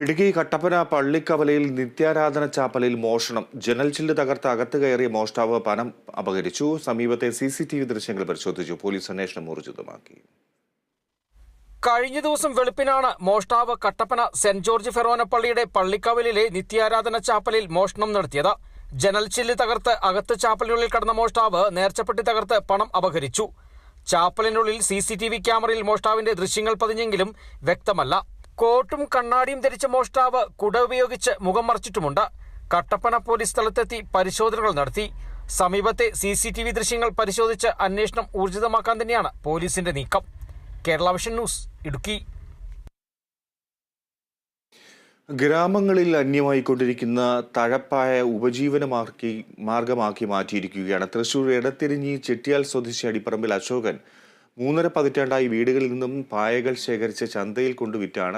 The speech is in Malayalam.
ഇടുക്കി കട്ടപ്പന പള്ളിക്കവലയിൽ നിത്യാരാധന ചാപ്പലിൽ മോഷണം. ജനൽ ചില്ല് തകർത്ത് അകത്ത് കയറിയ മോഷ്ടാവ് പണം അപഹരിച്ചു സമീപത്തെ സി സി ടി വി ദൃശ്യങ്ങൾ പരിശോധിച്ചു. പോലീസ് അന്വേഷണം ഊർജിതമാക്കി. കഴിഞ്ഞ ദിവസം വെളുപ്പിനാണ് മോഷ്ടാവ് കട്ടപ്പന സെന്റ് ജോർജ് ഫെറോന പള്ളിയുടെ പള്ളിക്കവലിലെ നിത്യാരാധന ചാപ്പലിൽ മോഷണം നടത്തിയത്. ജനൽ ചില്ല് തകർത്ത് അകത്ത് ചാപ്പലിനുള്ളിൽ കടന്ന മോഷ്ടാവ് നേർച്ചപ്പെട്ടി തകർത്ത് പണം അപഹരിച്ചു ചാപ്പലിനുള്ളിൽ സി സി ടി വി ക്യാമറയിൽ മോഷ്ടാവിന്റെ ദൃശ്യങ്ങൾ പതിഞ്ഞെങ്കിലും വ്യക്തമല്ല. കോട്ടും കണ്ണാടിയും ധരിച്ച മോഷ്ടാവ് കുട ഉപയോഗിച്ച് മുഖം മറച്ചിട്ടുമുണ്ട്. കട്ടപ്പന പോലീസ് സ്ഥലത്തെത്തി പരിശോധനകൾ നടത്തി. സമീപത്തെ സി സി ടി വി ദൃശ്യങ്ങൾ പരിശോധിച്ച് അന്വേഷണം ഊർജിതമാക്കാൻ തന്നെയാണ് പോലീസിന്റെ നീക്കം. Kerala vision news Idukki. ഗ്രാമങ്ങളിൽ അന്യമായിക്കൊണ്ടിരിക്കുന്ന തഴപ്പായ ഉപജീവനമാക്കി മാർഗമാക്കി മാറ്റിയിരിക്കുകയാണ്. തൃശൂർ ഇടത്തിരിഞ്ഞി ചെട്ടിയാൽ സ്വദേശി അടിപ്പറമ്പിൽ അശോകൻ മൂന്നര പതിറ്റാണ്ടായി വീടുകളിൽ നിന്നും പായകൾ ശേഖരിച്ച് ചന്തയിൽ കൊണ്ടുവിറ്റാണ്